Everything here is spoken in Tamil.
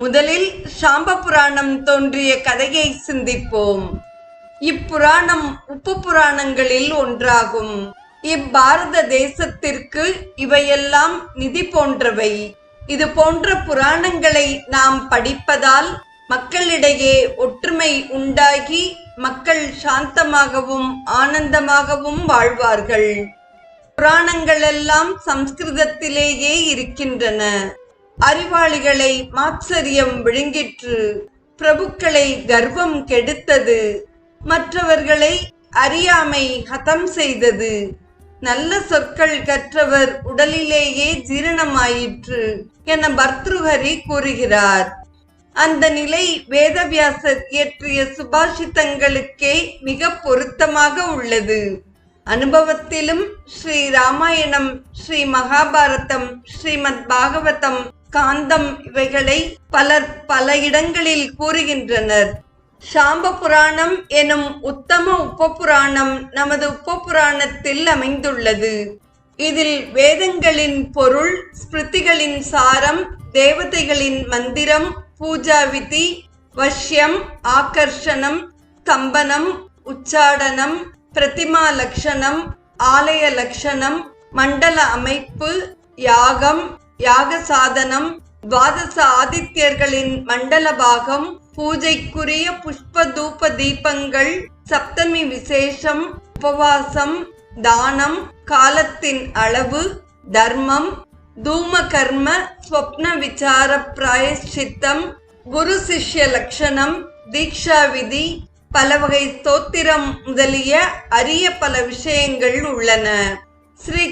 முதலில் சாம்ப புராணம் தோன்றிய கதையை சிந்திப்போம். இப்புராணம் உப்பு புராணங்களில் ஒன்றாகும். இப்பாரத தேசத்திற்கு இவையெல்லாம் நிதி போன்றவை. இது போன்ற புராணங்களை நாம் படிப்பதால் மக்களிடையே ஒற்றுமை உண்டாகி மக்கள் சாந்தமாகவும் ஆனந்தமாகவும் வாழ்வார்கள். புராணங்களெல்லாம் சம்ஸ்கிருதத்திலேயே இருக்கின்றன. அறிவாளிகளை மாத்சரியம் விழுங்கிற்று. பிரபுக்களை கர்வம் கெடுத்தது. மற்றவர்களை அறியாமை ஹதம் செய்தது. நல்ல சொற்கள் கற்றவர் உடலிலேயே ஜீரணமாயிற்று என பர்த்ருஹரி கூறுகிறார். அந்த நிலை வேதவியாசர் இயற்றிய சுபாஷிதங்களுக்கே மிக பொருத்தமாக உள்ளது. அனுபவத்திலும் ஸ்ரீ ராமாயணம் ஸ்ரீ மகாபாரதம் ஸ்ரீமத் பாகவதம் காந்தம் இவைகளை பலர் பல இடங்களில் கூறுகின்றனர். சாம்ப புராணம் எனும் உத்தம உப்ப புராணம் நமது உப்ப புராணத்தில் அமைந்துள்ளது. இதில் வேதங்களின் பொருள் ஸ்மிருதிகளின் சாரம் தேவதைகளின் மந்திரம் பூஜா விதி வஷ்யம் ஆகர்ஷணம் ஸ்தம்பனம் உச்சாடனம் பிரதிமா லட்சணம் ஆலய லட்சணம் மண்டல அமைப்பு யாகம் யாக சாதனம் துவாதச ஆதித்யர்களின் மண்டல பாகம் பூஜைக்குரிய புஷ்ப தூப தீபங்கள் சப்தமி விசேஷம் உபவாசம் தானம் காலத்தின் அளவு தர்மம் தூம கர்ம ஸ்வப்ன விசார பிராயஷ்சித்தம் குரு சிஷ்ய லட்சணம் தீக்ஷா விதி பல வகை ஸ்தோத்திரம் முதலிய அரிய பல விஷயங்கள் உள்ளன. ஸ்ரீ